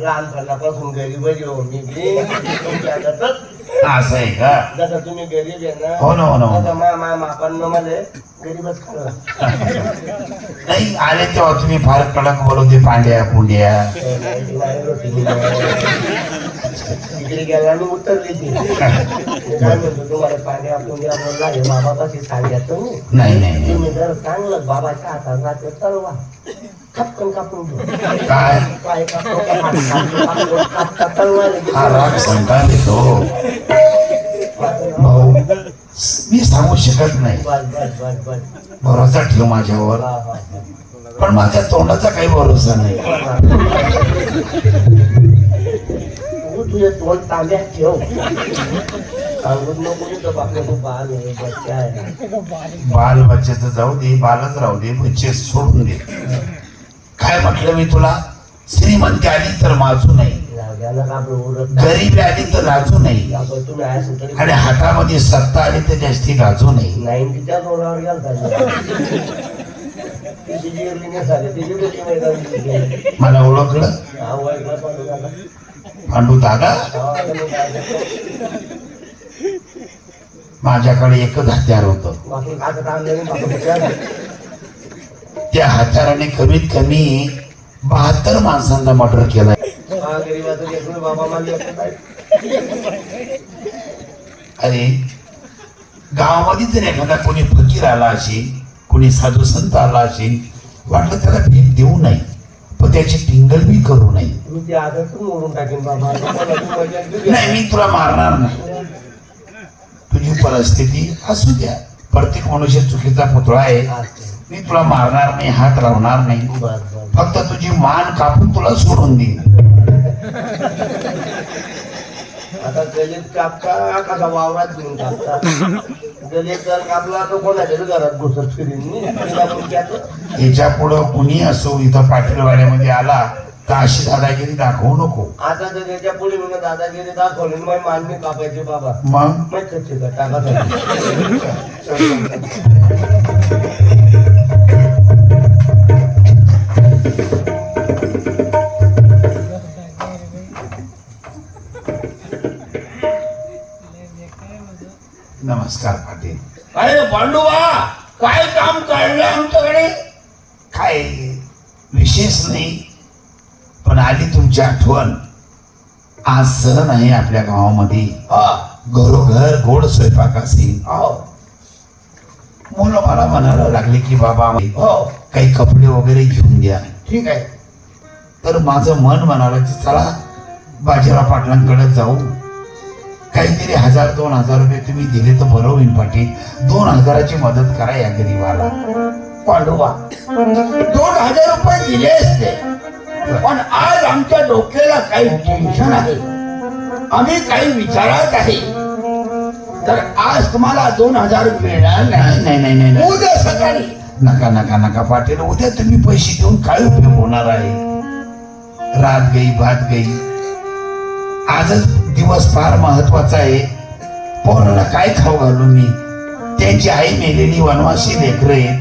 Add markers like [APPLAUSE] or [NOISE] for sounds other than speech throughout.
लहानपणापासून गरीब हो मी. असं आहे का? जसं तुम्ही गरीब आहे ना हो ना, हो ना, हो. तसं मा मा मापांना मला गरीबच खाल्ला नाही आले तेव्हा तुम्ही फार कडक बोलवते पांड्या पुंड्या. इकडे गेला आणि उतरली ती मी काय म्हणतो तुम्हाला आपण द्या बोलला हे बाबापाशी सांगा तुम्ही? नाही नाही. तुम्ही जर चांगलं बाबाच्या हातात राहते तळवा खपकन कापून घेऊ काय पाय कापतो का हात कापतो, कापता तळवा हा राग संतान येतो भाऊ मी सांगू शकत नाही भरोसा ठेव माझ्यावर हा हा पण माझ्या तोंडाचा काही भरोसा नाही तू तुझे तोंड तांब्यात ठेव सांगून नको तर बाल आहे बच्चा आहे बाल बच्चेचं जाऊ दे बालच राहू दे बच्चे सोडून दे काय म्हटलं मी तुला? श्रीमंती आली तर माजू नाही. गरीबी आली तर लाजू नाही. आणि हातामध्ये सत्ता आली तर जास्ती गाजू नाही. मला ओळखलं? पांडू दादा? माझ्याकडे एकच हत्यार होतं. त्या हत्याराने कमीत कमी बहात्तर माणसांचा मर्डर केलाय? अरे गावामध्ये जर एखादा कोणी फकीर आला असेल कोणी साधू संत आला असेल वाटलं त्याला भेट देऊ नये पण त्याची टिंगल बी करू नये नाही मी तुला मारणार नाही तुझी परिस्थिती असू द्या प्रत्येक मनुष्य चुकीचा पुतळा आहे. मी तुला मारणार नाही हात लावणार नाही. फक्त तुझी मान कापून तुला सोडून देईन. आता गलीत कापता कसा वावरात घेऊन कापता. गलीत जर कापला तर कोणाच्या घरात घुसत फिरीन याच्या पुढं कुणी असो इथं पाटीलवाड्यामध्ये आला तर अशी दादागिरी दाखवू नको. आता जर त्याच्या पुढे मी दादागिरी दाखवली मग मानवी कापायचे बाबा. मग? टाका [LAUGHS] नमस्कार पाटील. अरे पांडुबा काय काम काढलं आमच्याकडे? काय विशेष नाही पण आली तुमची आठवण. आज सण आहे आपल्या गावामध्ये. घरोघर गोड स्वयंपाक असेल. हो. मुलं मला म्हणायला लागले की बाबा हो. काही कपडे वगैरे घेऊन द्या. ठीक आहे. तर माझं मन म्हणालं की चला बाजीराव पाटलांकडे जाऊ. काहीतरी हजार दोन हजार रुपये तुम्ही दिले तर बरं होईल पाटील. दोन हजाराची मदत करा या गरीबाला. पांडुबा दोन हजार रुपये दिले असते. पण आज आमच्या डोक्याला काही टेन्शन आहे. आम्ही काही विचारात आहे. तर आज तुम्हाला दोन हजार मिळणार नाही नाही. नाही नाही नाही नाही. उद्या सकाळी. नका नका नका पाटील. उद्या तुम्ही पैसे देऊन काय उपयोग होणार आहे? रात गई भात गई. आजच दिवस फार महत्त्वाचा आहे. पोराला काय खाऊ घालू मी? त्यांची आई मेलेली वनवासी लेकर आहेत.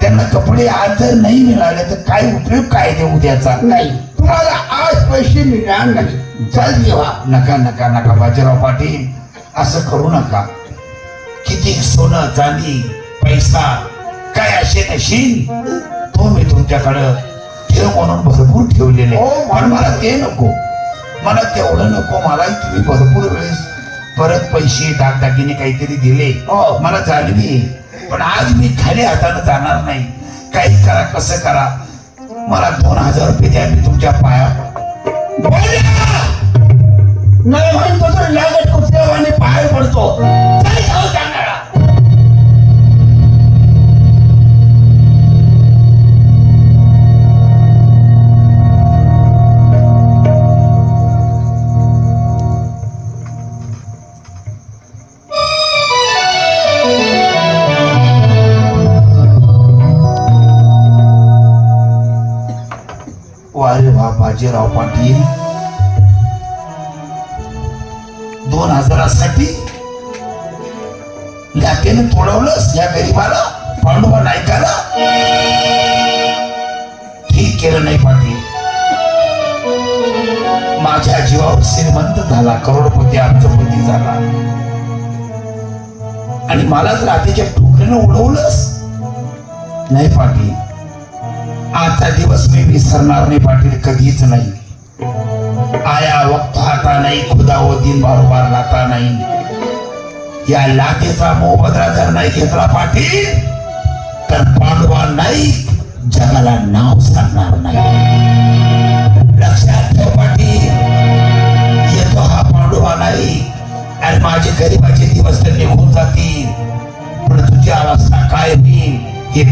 त्यांना कपडे आज जर नाही मिळाले तर काय उपयोग काय ते उद्याचा? नाही. तुम्हाला आज पैसे मिळणार नाही. चल जेव्हा नका नका नका बाजीराव पाटील. असं करू नका. किती सोनं चांदी पैसा काय असे नशील तो मी तुमच्याकडं ठेव म्हणून भरपूर ठेवलेले. हो, पण मला ते नको. मला तेवढं नको मला तुम्ही भरपूर वेळेस परत पैसे दागदागिने काहीतरी दिले. हो. मला जाणवी. पण आज मी खाली हाताने जाणार नाही. काही करा कसं करा? मला दोन हजार रुपये द्या मी तुमच्या पाया अरे वा बाजीराव पाटील. दोन हजारासाठी लॅकेने तोडवलंस या गरीबाला पांडुबा नायकाला? ठीक केलं नाही पाटील. माझ्या जीवावर श्रीमंत झाला करोडपती अब्जपती झाला. आणि मला जर आधीच्या ठोकरीनं उडवलंस? नाही पाटील. आजचा दिवस मी विसरणार नाही पाटील कधीच नाही. आया वक्त हाता नाही खुदा व दिन बरोबर लाता नाही. या लाटेचा मोबदला जर नाही घेतला पाटील तर पांडवा नाही जगाला नाव सांगणार नाही. लक्षात ठेव पाटील येतो हा पांडवा नाही आणि माझे गरीबाचे दिवस तर निघून जातील. पण तुझी अवस्था काय होईल हे